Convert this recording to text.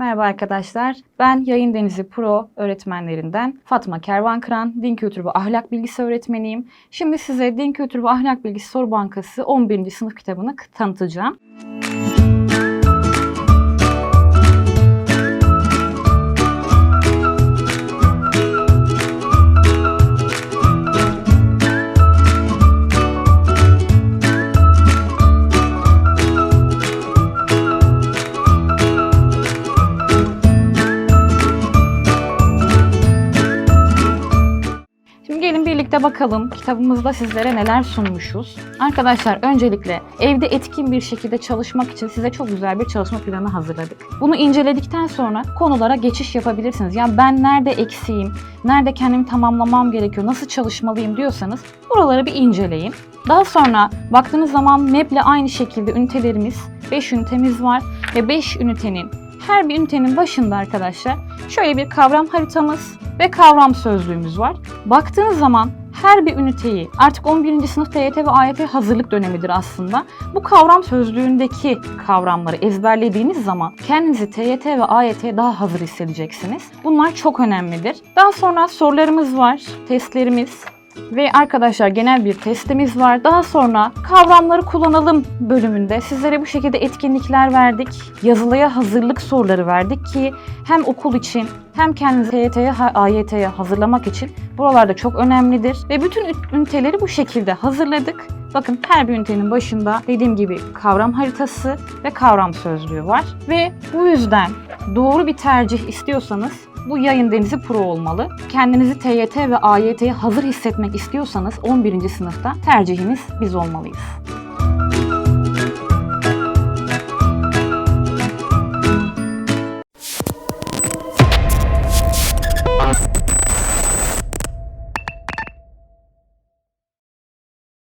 Merhaba arkadaşlar. Ben Yayın Denizi Pro öğretmenlerinden Fatma Kervankıran, Din Kültürü ve Ahlak Bilgisi öğretmeniyim. Şimdi size Din Kültürü ve Ahlak Bilgisi Soru Bankası 11. sınıf kitabını tanıtacağım. Şimdi gelin birlikte bakalım kitabımızda sizlere neler sunmuşuz. Arkadaşlar öncelikle evde etkin bir şekilde çalışmak için size çok güzel bir çalışma planı hazırladık. Bunu inceledikten sonra konulara geçiş yapabilirsiniz. Yani ben nerede eksiğim, nerede kendimi tamamlamam gerekiyor, nasıl çalışmalıyım diyorsanız buraları bir inceleyin. Daha sonra baktığınız zaman MEP ile aynı şekilde ünitelerimiz, 5 ünitemiz var ve 5 ünitenin her bir ünitenin başında arkadaşlar şöyle bir kavram haritamız ve kavram sözlüğümüz var. Baktığınız zaman her bir üniteyi artık 11. sınıf TYT ve AYT hazırlık dönemidir aslında. Bu kavram sözlüğündeki kavramları ezberlediğiniz zaman kendinizi TYT ve AYT'ye daha hazır hissedeceksiniz. Bunlar çok önemlidir. Daha sonra sorularımız var, testlerimiz, ve arkadaşlar genel bir testimiz var. Daha sonra kavramları kullanalım bölümünde sizlere bu şekilde etkinlikler verdik. Yazılıya hazırlık soruları verdik ki hem okul için hem kendinizi TYT'ye, AYT'ye hazırlamak için buralarda çok önemlidir. Ve bütün üniteleri bu şekilde hazırladık. Bakın her bir ünitenin başında dediğim gibi kavram haritası ve kavram sözlüğü var. Ve bu yüzden doğru bir tercih istiyorsanız bu yayın denizi pro olmalı. Kendinizi TYT ve AYT'ye hazır hissetmek istiyorsanız 11. sınıfta tercihiniz biz olmalıyız.